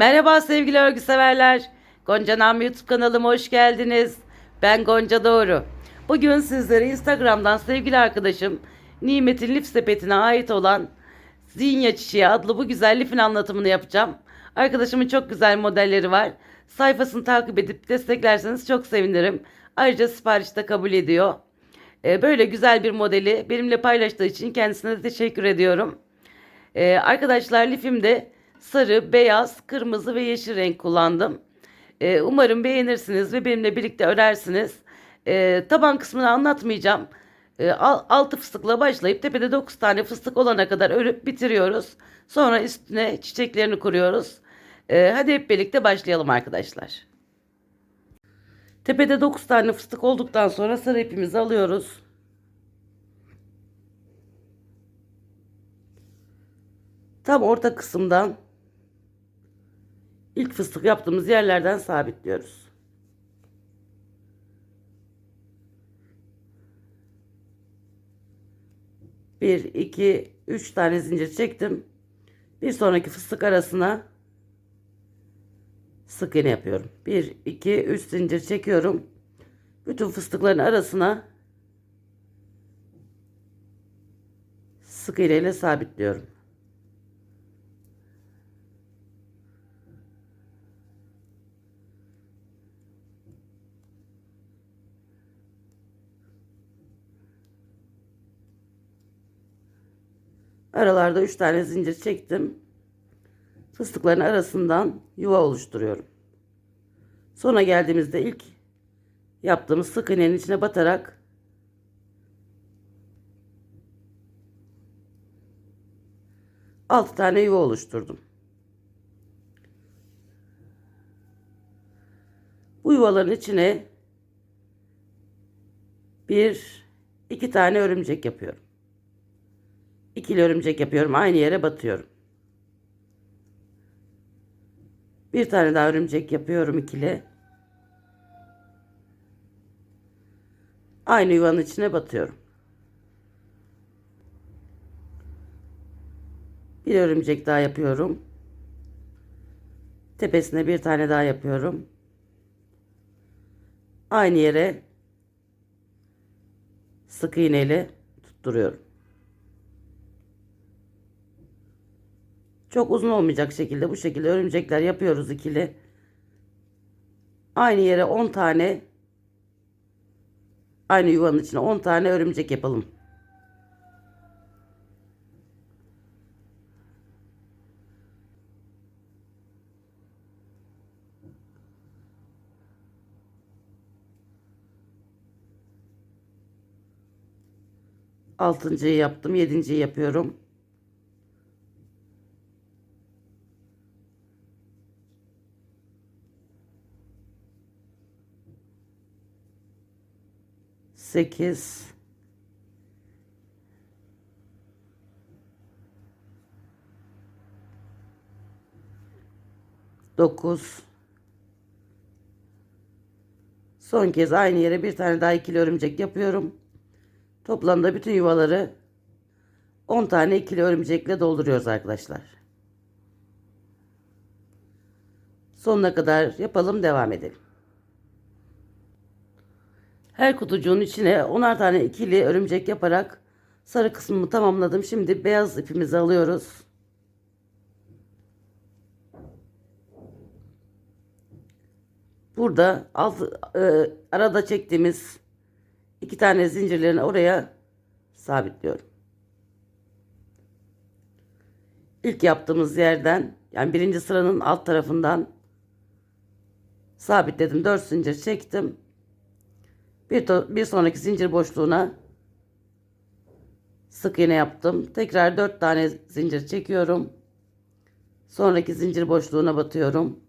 Merhaba sevgili örgü severler. Gonca Nam YouTube kanalıma hoş geldiniz. Ben Gonca Doğru. Bugün sizlere Instagram'dan sevgili arkadaşım Nimet'in lif sepetine ait olan Zinya Çiçeği adlı bu güzel lifin anlatımını yapacağım. Arkadaşımın çok güzel modelleri var. Sayfasını takip edip desteklerseniz çok sevinirim. Ayrıca sipariş de kabul ediyor. Ee, Böyle güzel bir modeli benimle paylaştığı için kendisine de teşekkür ediyorum. Ee, arkadaşlar lifimde sarı, beyaz, kırmızı ve yeşil renk kullandım. Ee, umarım beğenirsiniz ve benimle birlikte örersiniz. Ee, taban kısmını anlatmayacağım. Ee, al- altı fıstıkla başlayıp tepede 9 tane fıstık olana kadar örüp bitiriyoruz. Sonra üstüne çiçeklerini kuruyoruz. Ee, hadi hep birlikte başlayalım arkadaşlar. Tepede 9 tane fıstık olduktan sonra sarı ipimizi alıyoruz. Tam orta kısımdan ilk fıstık yaptığımız yerlerden sabitliyoruz. Bir, iki, üç tane zincir çektim. Bir sonraki fıstık arasına sık iğne yapıyorum. Bir, iki, üç zincir çekiyorum. Bütün fıstıkların arasına sık iğne ile sabitliyorum. Aralarda 3 tane zincir çektim. Fıstıkların arasından yuva oluşturuyorum. Sonra geldiğimizde ilk yaptığımız sık iğnenin içine batarak altı tane yuva oluşturdum. Bu yuvaların içine bir iki tane örümcek yapıyorum. İkili örümcek yapıyorum. Aynı yere batıyorum. Bir tane daha örümcek yapıyorum ikili. Aynı yuvanın içine batıyorum. Bir örümcek daha yapıyorum. Tepesine bir tane daha yapıyorum. Aynı yere sık iğneyle tutturuyorum. Çok uzun olmayacak şekilde bu şekilde örümcekler yapıyoruz ikili. Aynı yere 10 tane aynı yuvanın içine 10 tane örümcek yapalım. Altıncıyı yaptım. Yedinciyi yapıyorum. Sekiz. Dokuz. Son kez aynı yere bir tane daha ikili örümcek yapıyorum. Toplamda bütün yuvaları 10 tane ikili örümcekle dolduruyoruz arkadaşlar. Sonuna kadar yapalım devam edelim. Her kutucuğun içine 10'ar tane ikili örümcek yaparak sarı kısmımı tamamladım. Şimdi beyaz ipimizi alıyoruz. Burada alt, e, arada çektiğimiz iki tane zincirlerini oraya sabitliyorum. İlk yaptığımız yerden yani birinci sıranın alt tarafından sabitledim. 4 zincir çektim. Bir, bir sonraki zincir boşluğuna sık iğne yaptım. Tekrar 4 tane zincir çekiyorum. Sonraki zincir boşluğuna batıyorum.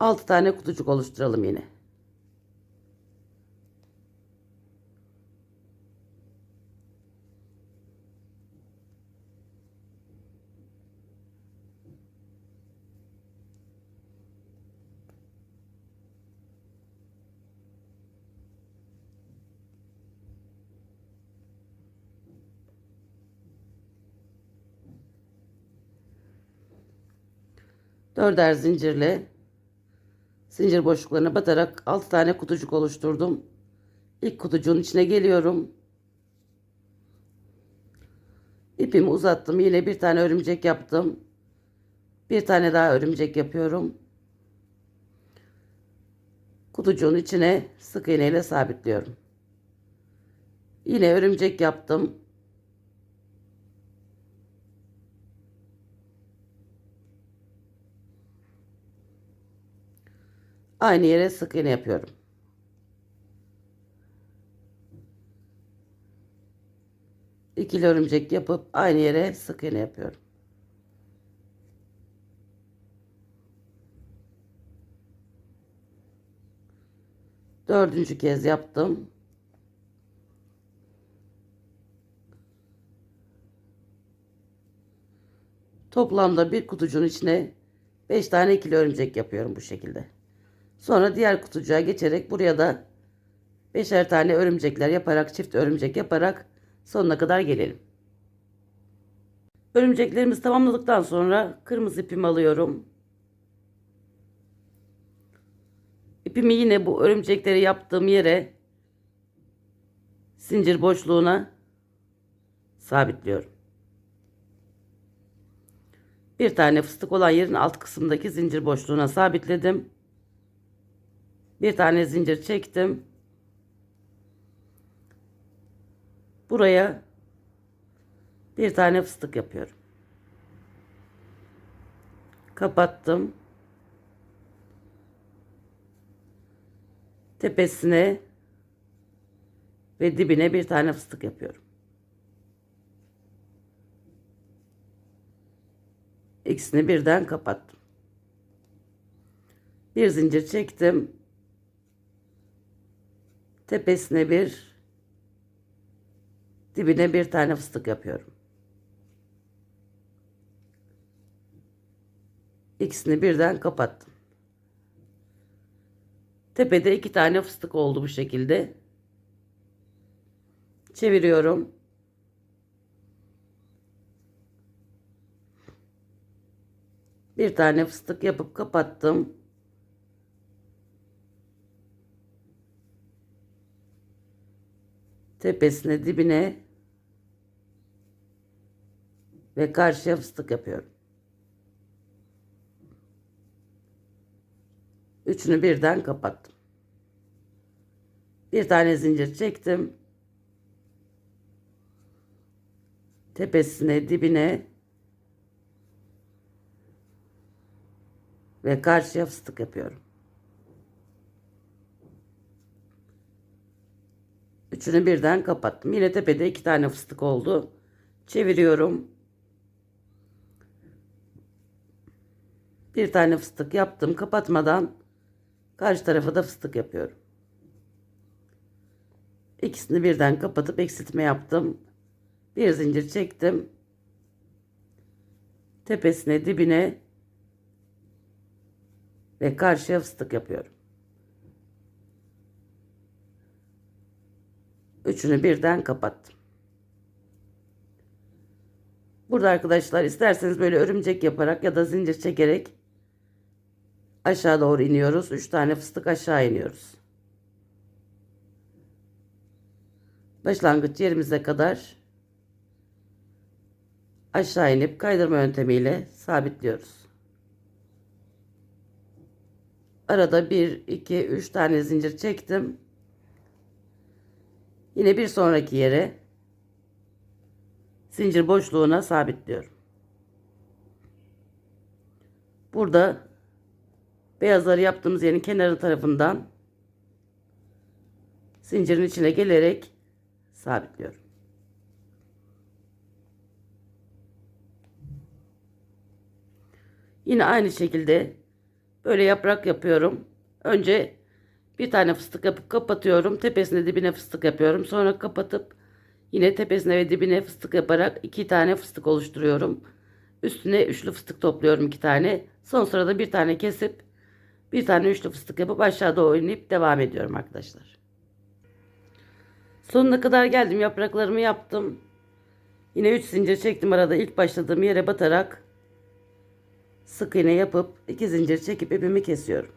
6 tane kutucuk oluşturalım yine. Dörder zincirle zincir boşluklarına batarak 6 tane kutucuk oluşturdum. İlk kutucuğun içine geliyorum. İpimi uzattım. Yine bir tane örümcek yaptım. Bir tane daha örümcek yapıyorum. Kutucuğun içine sık iğne ile sabitliyorum. Yine örümcek yaptım. Aynı yere sık iğne yapıyorum. İkili örümcek yapıp aynı yere sık iğne yapıyorum. Dördüncü kez yaptım. Toplamda bir kutucuğun içine 5 tane ikili örümcek yapıyorum bu şekilde. Sonra diğer kutucuğa geçerek buraya da beşer tane örümcekler yaparak çift örümcek yaparak sonuna kadar gelelim. Örümceklerimizi tamamladıktan sonra kırmızı ipimi alıyorum. İpimi yine bu örümcekleri yaptığım yere zincir boşluğuna sabitliyorum. Bir tane fıstık olan yerin alt kısmındaki zincir boşluğuna sabitledim. Bir tane zincir çektim. Buraya bir tane fıstık yapıyorum. Kapattım. Tepesine ve dibine bir tane fıstık yapıyorum. İkisini birden kapattım. Bir zincir çektim. Tepesine bir, dibine bir tane fıstık yapıyorum. İkisini birden kapattım. Tepede iki tane fıstık oldu bu şekilde. Çeviriyorum. Bir tane fıstık yapıp kapattım. Tepesine dibine ve karşıya fıstık yapıyorum. Üçünü birden kapattım. Bir tane zincir çektim. Tepesine, dibine ve karşıya fıstık yapıyorum. Üçünü birden kapattım. Yine tepede iki tane fıstık oldu. Çeviriyorum. Bir tane fıstık yaptım. Kapatmadan karşı tarafa da fıstık yapıyorum. İkisini birden kapatıp eksiltme yaptım. Bir zincir çektim. Tepesine, dibine ve karşıya fıstık yapıyorum. Üçünü birden kapattım. Burada arkadaşlar isterseniz böyle örümcek yaparak ya da zincir çekerek aşağı doğru iniyoruz. Üç tane fıstık aşağı iniyoruz. Başlangıç yerimize kadar aşağı inip kaydırma yöntemiyle sabitliyoruz. Arada 1, 2, 3 tane zincir çektim. Yine bir sonraki yere zincir boşluğuna sabitliyorum. Burada beyazları yaptığımız yerin kenarı tarafından zincirin içine gelerek sabitliyorum. Yine aynı şekilde böyle yaprak yapıyorum. Önce bir tane fıstık yapıp kapatıyorum. Tepesine dibine fıstık yapıyorum. Sonra kapatıp yine tepesine ve dibine fıstık yaparak iki tane fıstık oluşturuyorum. Üstüne üçlü fıstık topluyorum iki tane. Son sırada bir tane kesip bir tane üçlü fıstık yapıp aşağıda oynayıp devam ediyorum arkadaşlar. Sonuna kadar geldim. Yapraklarımı yaptım. Yine 3 zincir çektim arada ilk başladığım yere batarak sık iğne yapıp iki zincir çekip ipimi kesiyorum.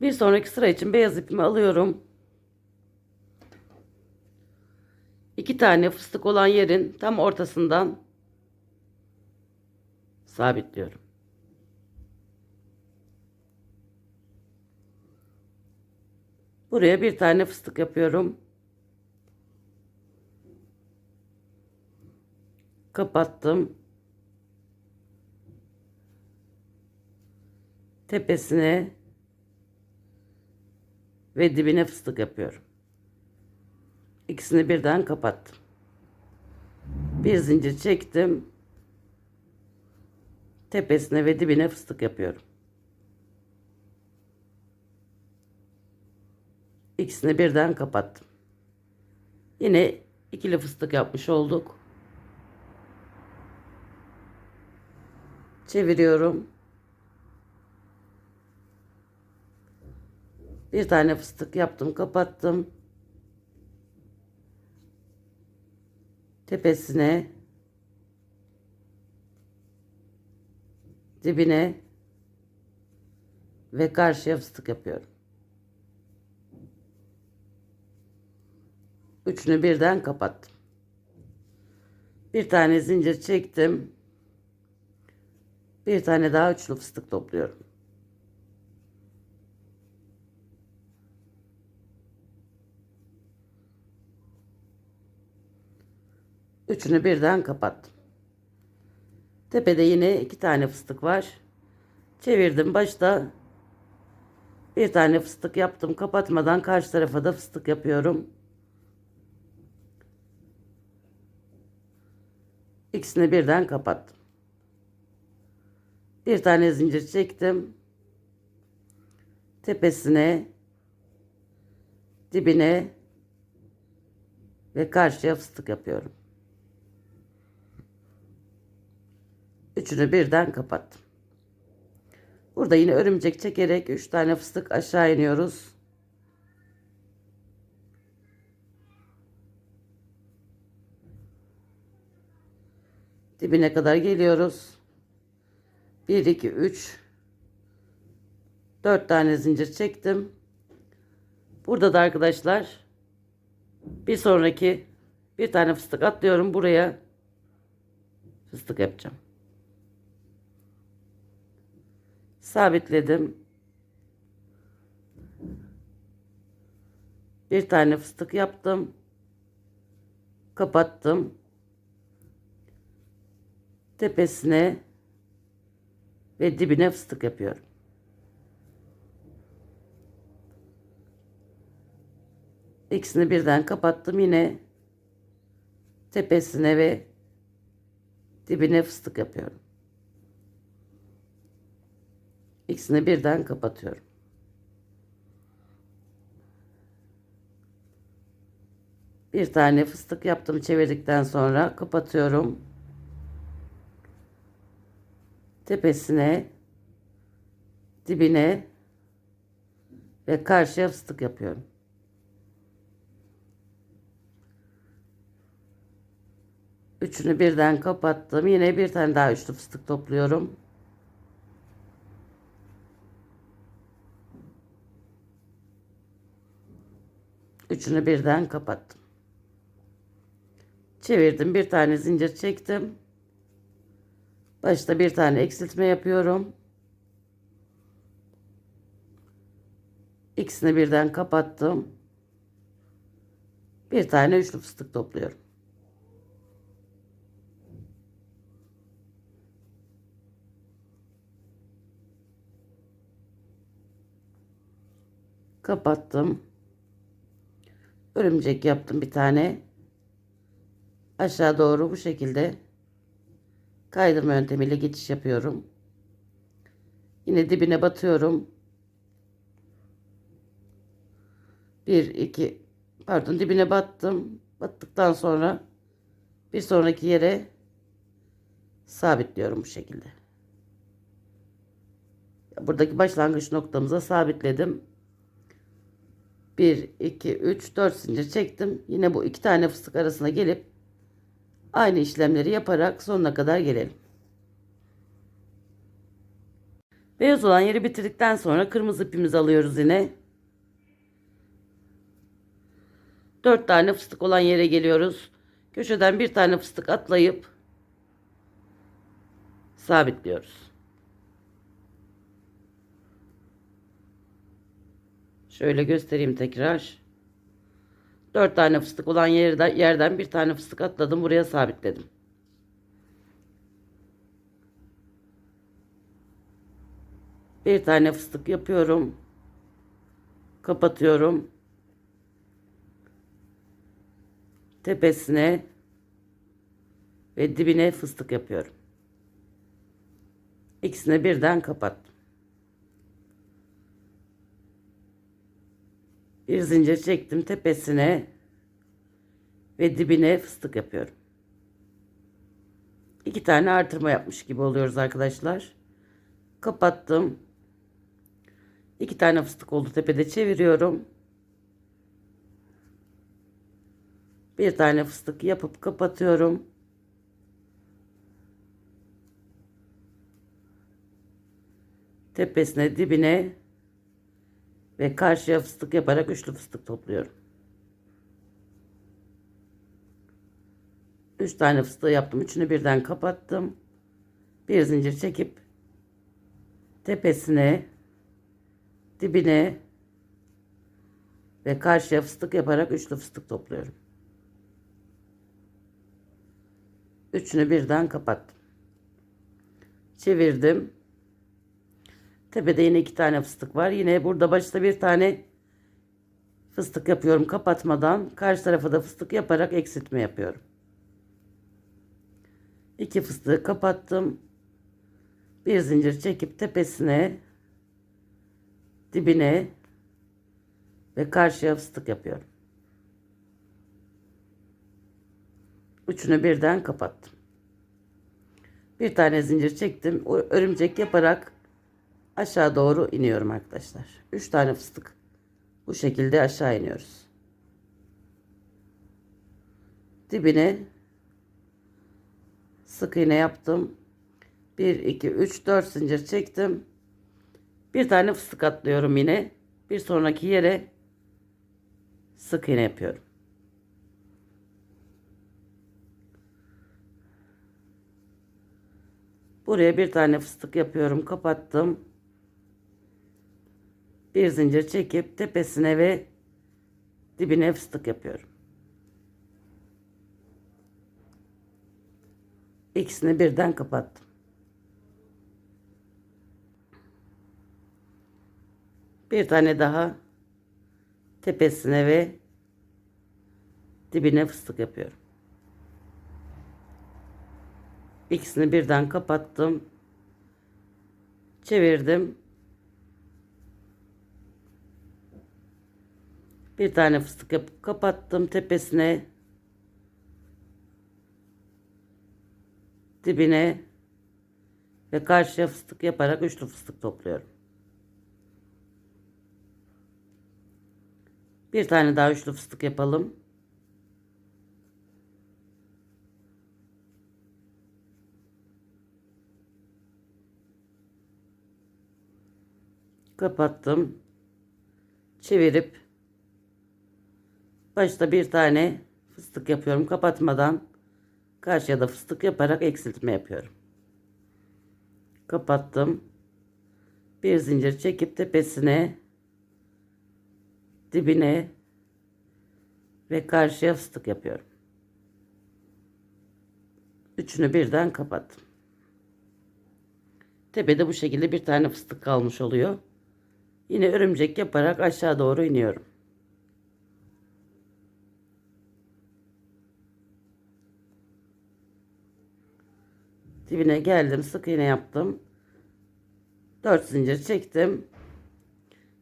Bir sonraki sıra için beyaz ipimi alıyorum. İki tane fıstık olan yerin tam ortasından sabitliyorum. Buraya bir tane fıstık yapıyorum. Kapattım. Tepesine ve dibine fıstık yapıyorum. İkisini birden kapattım. Bir zincir çektim. Tepesine ve dibine fıstık yapıyorum. İkisini birden kapattım. Yine ikili fıstık yapmış olduk. Çeviriyorum. Bir tane fıstık yaptım, kapattım. Tepesine dibine ve karşıya fıstık yapıyorum. Üçünü birden kapattım. Bir tane zincir çektim. Bir tane daha üçlü fıstık topluyorum. Üçünü birden kapattım. Tepede yine iki tane fıstık var. Çevirdim. Başta bir tane fıstık yaptım. Kapatmadan karşı tarafa da fıstık yapıyorum. İkisini birden kapattım. Bir tane zincir çektim. Tepesine, dibine ve karşıya fıstık yapıyorum. Üçünü birden kapattım. Burada yine örümcek çekerek üç tane fıstık aşağı iniyoruz. Dibine kadar geliyoruz. 1 2 3 4 tane zincir çektim. Burada da arkadaşlar bir sonraki bir tane fıstık atlıyorum buraya. Fıstık yapacağım. Sabitledim. Bir tane fıstık yaptım. Kapattım. Tepesine ve dibine fıstık yapıyorum. İkisini birden kapattım yine tepesine ve dibine fıstık yapıyorum. İkisini birden kapatıyorum. Bir tane fıstık yaptım çevirdikten sonra kapatıyorum. Tepesine, dibine ve karşıya fıstık yapıyorum. Üçünü birden kapattım. Yine bir tane daha üçlü fıstık topluyorum. Üçünü birden kapattım. Çevirdim. Bir tane zincir çektim. Başta bir tane eksiltme yapıyorum. İkisini birden kapattım. Bir tane üçlü fıstık topluyorum. Kapattım. Örümcek yaptım bir tane. Aşağı doğru bu şekilde kaydırma yöntemiyle geçiş yapıyorum. Yine dibine batıyorum. 1 2 pardon dibine battım. Battıktan sonra bir sonraki yere sabitliyorum bu şekilde. Buradaki başlangıç noktamıza sabitledim. 1 2 3 4 zincir çektim. Yine bu iki tane fıstık arasına gelip aynı işlemleri yaparak sonuna kadar gelelim. Beyaz olan yeri bitirdikten sonra kırmızı ipimizi alıyoruz yine. 4 tane fıstık olan yere geliyoruz. Köşeden bir tane fıstık atlayıp sabitliyoruz. Şöyle göstereyim tekrar. 4 tane fıstık olan yerden, yerden bir tane fıstık atladım. Buraya sabitledim. Bir tane fıstık yapıyorum. Kapatıyorum. Tepesine ve dibine fıstık yapıyorum. İkisini birden kapattım. Bir zincir çektim tepesine ve dibine fıstık yapıyorum. İki tane artırma yapmış gibi oluyoruz arkadaşlar. Kapattım. İki tane fıstık oldu tepede çeviriyorum. Bir tane fıstık yapıp kapatıyorum. Tepesine dibine ve karşıya fıstık yaparak üçlü fıstık topluyorum. Üç tane fıstığı yaptım. Üçünü birden kapattım. Bir zincir çekip tepesine dibine ve karşıya fıstık yaparak üçlü fıstık topluyorum. Üçünü birden kapattım. Çevirdim. Tepede yine iki tane fıstık var. Yine burada başta bir tane fıstık yapıyorum kapatmadan. Karşı tarafa da fıstık yaparak eksiltme yapıyorum. İki fıstığı kapattım. Bir zincir çekip tepesine dibine ve karşıya fıstık yapıyorum. Üçünü birden kapattım. Bir tane zincir çektim. Örümcek yaparak aşağı doğru iniyorum arkadaşlar. Üç tane fıstık. Bu şekilde aşağı iniyoruz. Dibine sık iğne yaptım. 1 2 3 4 zincir çektim. Bir tane fıstık atlıyorum yine. Bir sonraki yere sık iğne yapıyorum. Buraya bir tane fıstık yapıyorum. Kapattım. Bir zincir çekip tepesine ve dibine fıstık yapıyorum. İkisini birden kapattım. Bir tane daha tepesine ve dibine fıstık yapıyorum. İkisini birden kapattım. Çevirdim. Bir tane fıstık yapıp kapattım tepesine. Dibine ve karşıya fıstık yaparak üçlü fıstık topluyorum. Bir tane daha üçlü fıstık yapalım. Kapattım. Çevirip başta bir tane fıstık yapıyorum kapatmadan karşıya da fıstık yaparak eksiltme yapıyorum. Kapattım. Bir zincir çekip tepesine dibine ve karşıya fıstık yapıyorum. Üçünü birden kapattım. Tepede bu şekilde bir tane fıstık kalmış oluyor. Yine örümcek yaparak aşağı doğru iniyorum. Dibine geldim. Sık iğne yaptım. 4 zincir çektim.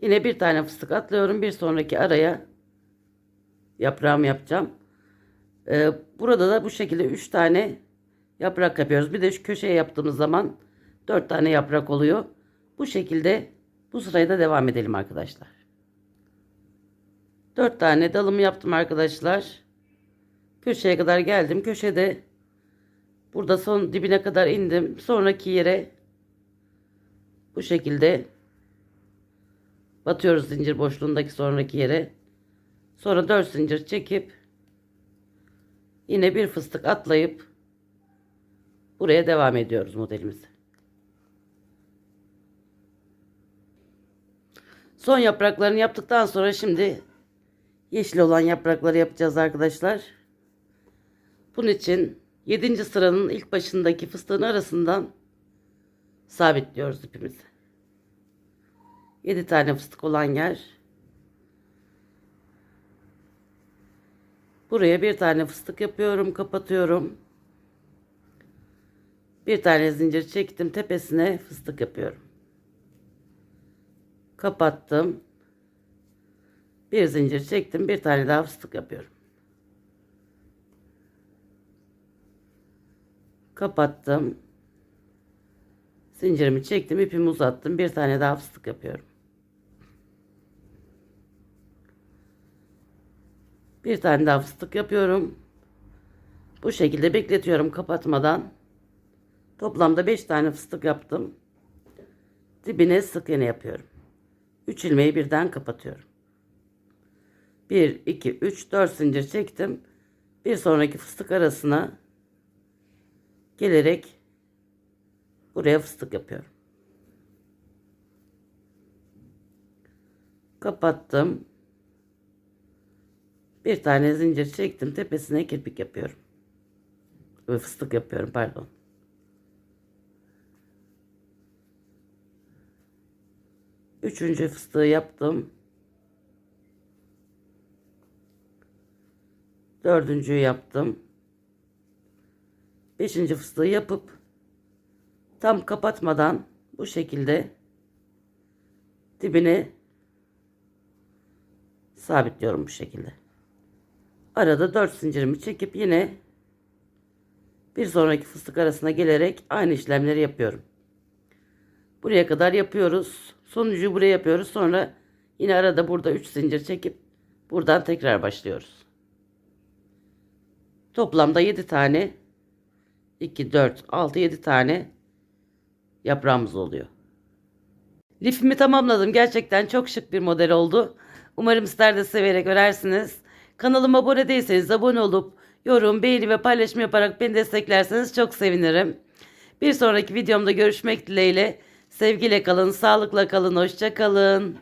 Yine bir tane fıstık atlıyorum. Bir sonraki araya yaprağımı yapacağım. Ee, burada da bu şekilde 3 tane yaprak yapıyoruz. Bir de şu köşeye yaptığımız zaman 4 tane yaprak oluyor. Bu şekilde bu sırayı da devam edelim arkadaşlar. 4 tane dalımı yaptım arkadaşlar. Köşeye kadar geldim. Köşede burada son dibine kadar indim. Sonraki yere Bu şekilde batıyoruz zincir boşluğundaki sonraki yere. Sonra 4 zincir çekip yine bir fıstık atlayıp buraya devam ediyoruz modelimizi. Son yapraklarını yaptıktan sonra şimdi yeşil olan yaprakları yapacağız arkadaşlar. Bunun için 7. sıranın ilk başındaki fıstığın arasından sabitliyoruz ipimizi. 7 tane fıstık olan yer. Buraya bir tane fıstık yapıyorum, kapatıyorum. Bir tane zincir çektim, tepesine fıstık yapıyorum. Kapattım. Bir zincir çektim, bir tane daha fıstık yapıyorum. Kapattım. Zincirimi çektim, ipimi uzattım. Bir tane daha fıstık yapıyorum. Bir tane daha fıstık yapıyorum. Bu şekilde bekletiyorum kapatmadan. Toplamda 5 tane fıstık yaptım. Dibine sık iğne yapıyorum. 3 ilmeği birden kapatıyorum. 1 2 3 4 zincir çektim. Bir sonraki fıstık arasına gelerek buraya fıstık yapıyorum. Kapattım. Bir tane zincir çektim. Tepesine kirpik yapıyorum. Ve fıstık yapıyorum pardon. Üçüncü fıstığı yaptım. Dördüncüyü yaptım. Beşinci fıstığı yapıp tam kapatmadan bu şekilde dibine sabitliyorum bu şekilde. Arada 4 zincirimi çekip yine bir sonraki fıstık arasına gelerek aynı işlemleri yapıyorum. Buraya kadar yapıyoruz. Sonuncuyu buraya yapıyoruz. Sonra yine arada burada 3 zincir çekip buradan tekrar başlıyoruz. Toplamda 7 tane 2 4 6 7 tane yaprağımız oluyor. Lifimi tamamladım. Gerçekten çok şık bir model oldu. Umarım sizler de severek örersiniz. Kanalıma abone değilseniz abone olup yorum, beğeni ve paylaşım yaparak beni desteklerseniz çok sevinirim. Bir sonraki videomda görüşmek dileğiyle. Sevgiyle kalın, sağlıkla kalın, hoşça kalın.